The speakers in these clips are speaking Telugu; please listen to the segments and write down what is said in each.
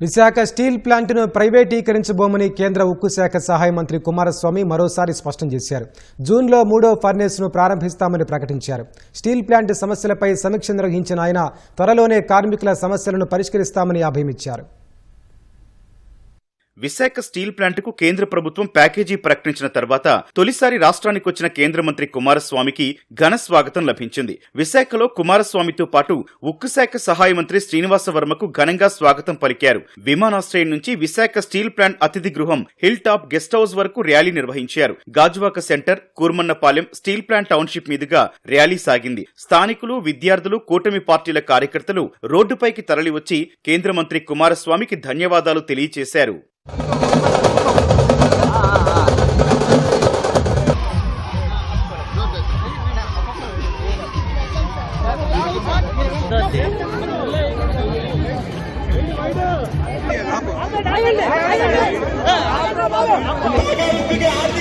విశాఖ స్టీల్ ప్లాంట్ను ప్రైవేటీకరించబోమని కేంద్ర ఉక్కు శాఖ సహాయ మంత్రి కుమారస్వామి మరోసారి స్పష్టం చేశారు. జూన్లో మూడో ఫర్నేస్ను ప్రారంభిస్తామని ప్రకటించారు. స్టీల్ ప్లాంట్ సమస్యలపై సమీక్ష నిర్వహించిన ఆయన త్వరలోనే కార్మికుల సమస్యలను పరిష్కరిస్తామని అభయమిచ్చారు. విశాఖ స్టీల్ ప్లాంట్కు కేంద్ర ప్రభుత్వం ప్యాకేజీ ప్రకటించిన తర్వాత తొలిసారి రాష్ట్రానికి వచ్చిన కేంద్ర మంత్రి కుమారస్వామికి ఘన స్వాగతం లభించింది. విశాఖలో కుమారస్వామితో పాటు ఉక్కు శాఖ సహాయ మంత్రి శ్రీనివాస వర్మకు ఘనంగా స్వాగతం పలికారు. విమానాశ్రయం నుంచి విశాఖ స్టీల్ ప్లాంట్ అతిథి గృహం హిల్ టాప్ గెస్ట్ హౌస్ వరకు ర్యాలీ నిర్వహించారు. Gajuwaka centre Kurmannapalem steel plant township మీదుగా ర్యాలీ సాగింది. స్థానికులు విద్యార్థులు కూటమి పార్టీల కార్యకర్తలు రోడ్డుపైకి తరలివచ్చి కేంద్ర మంత్రి కుమారస్వామికి ధన్యవాదాలు తెలియజేశారు ఆగండి ఆగండి ఆగండి ఆగండి ఆగండి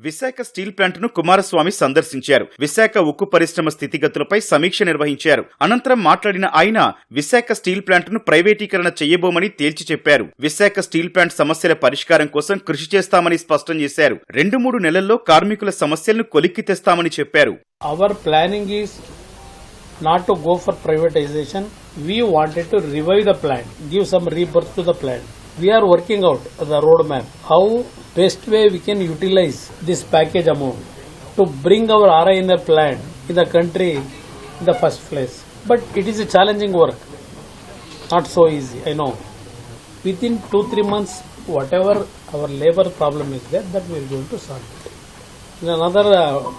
విశాఖ స్టీల్ ప్లాంట్ను కుమారస్వామి సందర్శించారు. విశాఖ ఉక్కు పరిశ్రమ స్థితిగతులపై సమీక్ష నిర్వహించారు. అనంతరం మాట్లాడిన ఆయన విశాఖ స్టీల్ ప్లాంట్ను ప్రైవేటీకరణ చేయబోమని తేల్చి చెప్పారు. విశాఖ స్టీల్ ప్లాంట్ సమస్యల పరిష్కారం కోసం కృషి చేస్తామని స్పష్టం చేశారు. రెండు మూడు నెలల్లో కార్మికుల సమస్యలను కొలిక్కి తెస్తామని చెప్పారు. Our planning is not to go for privatisation We wanted to revive the plant, give some rebirth to the plant We are working out the roadmap, how best way we can utilize this package amount to bring our RINR plant in the country in the first place. But it is a challenging work, not so easy, I know. Within two, three months, whatever our labor problem is there, that we are going to solve it. In another uh,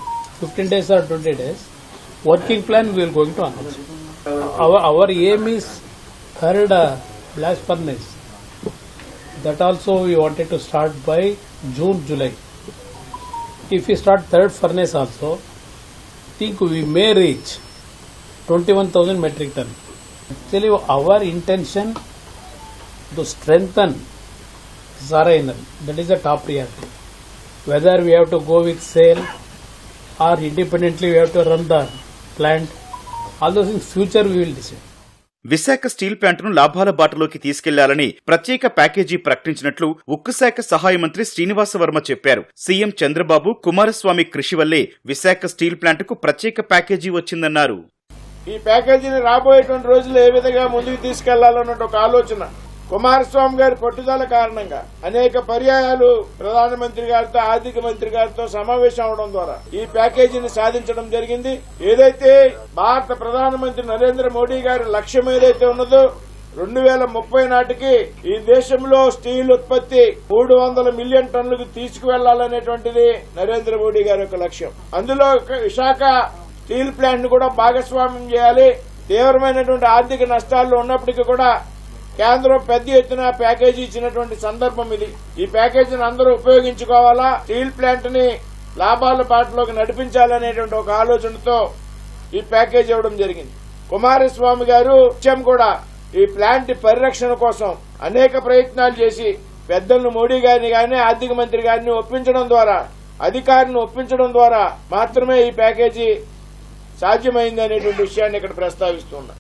15 days or 20 days, working plan we are going to announce. Our, our aim is third uh, blast furnace. That also we wanted to start by June, July. If we start third furnace also, think we may reach 21,000 metric ton. Actually, our intention to strengthen Zarainal, that is the top priority. Whether we have to go with sale or independently we have to run the plant, all those in future we will decide. Visakha steel ప్లాంట్ను లాభాల బాటలోకి తీసుకెళ్ళాలని ప్రత్యేక ప్యాకేజీ ప్రకటించినట్లు ఉక్కు శాఖ సహాయ మంత్రి శ్రీనివాస వర్మ చెప్పారు. సీఎం చంద్రబాబు కుమారస్వామి కృషి వల్లే విశాఖ స్టీల్ ప్లాంట్కు ప్రత్యేక ప్యాకేజీ వచ్చిందన్నారు. ఈ ప్యాకేజీని రాబోయేటువంటి రోజుల్లో ఏ విధంగా ముందుకు తీసుకెళ్ళాలన్న ఒక ఆలోచన. కుమారస్వామి గారి పట్టుదల కారణంగా అనేక పర్యాయాలు ప్రధానమంత్రి గారితో ఆర్థిక మంత్రి గారితో సమావేశం అవడం ద్వారా ఈ ప్యాకేజీని సాధించడం జరిగింది. ఏదైతే భారత ప్రధానమంత్రి నరేంద్ర మోడీ గారి లక్ష్యం ఏదైతే ఉన్నదో రెండు వేల ముప్పై నాటికి ఈ దేశంలో స్టీల్ ఉత్పత్తి మూడు వందల మిలియన్ టన్నులకు తీసుకువెళ్ళాలనేటువంటిది నరేంద్ర మోడీ గారి యొక్క లక్ష్యం. అందులో ఒక విశాఖ స్టీల్ ప్లాంట్ను కూడా భాగస్వామ్యం చేయాలి. తీవ్రమైనటువంటి ఆర్థిక నష్టాల్లో ఉన్నప్పటికీ కూడా కేంద్రం పెద్ద ఎత్తున ప్యాకేజీ ఇచ్చినటువంటి సందర్భం ఇది. ఈ ప్యాకేజీని అందరూ ఉపయోగించుకోవాలా? స్టీల్ ప్లాంట్ని లాభాల బాటలోకి నడిపించాలనేటువంటి ఒక ఆలోచనతో ఈ ప్యాకేజ్ ఇవ్వడం జరిగింది. కుమారస్వామి గారు నిత్యం కూడా ఈ ప్లాంట్ పరిరక్షణ కోసం అనేక ప్రయత్నాలు చేసి పెద్దలను మోడీ గారిని గాని ఆర్థిక మంత్రి గారిని ఒప్పించడం ద్వారా అధికారిని ఒప్పించడం ద్వారా మాత్రమే ఈ ప్యాకేజీ సాధ్యమైంది అనేటువంటి విషయాన్ని ఇక్కడ ప్రస్తావిస్తున్నా.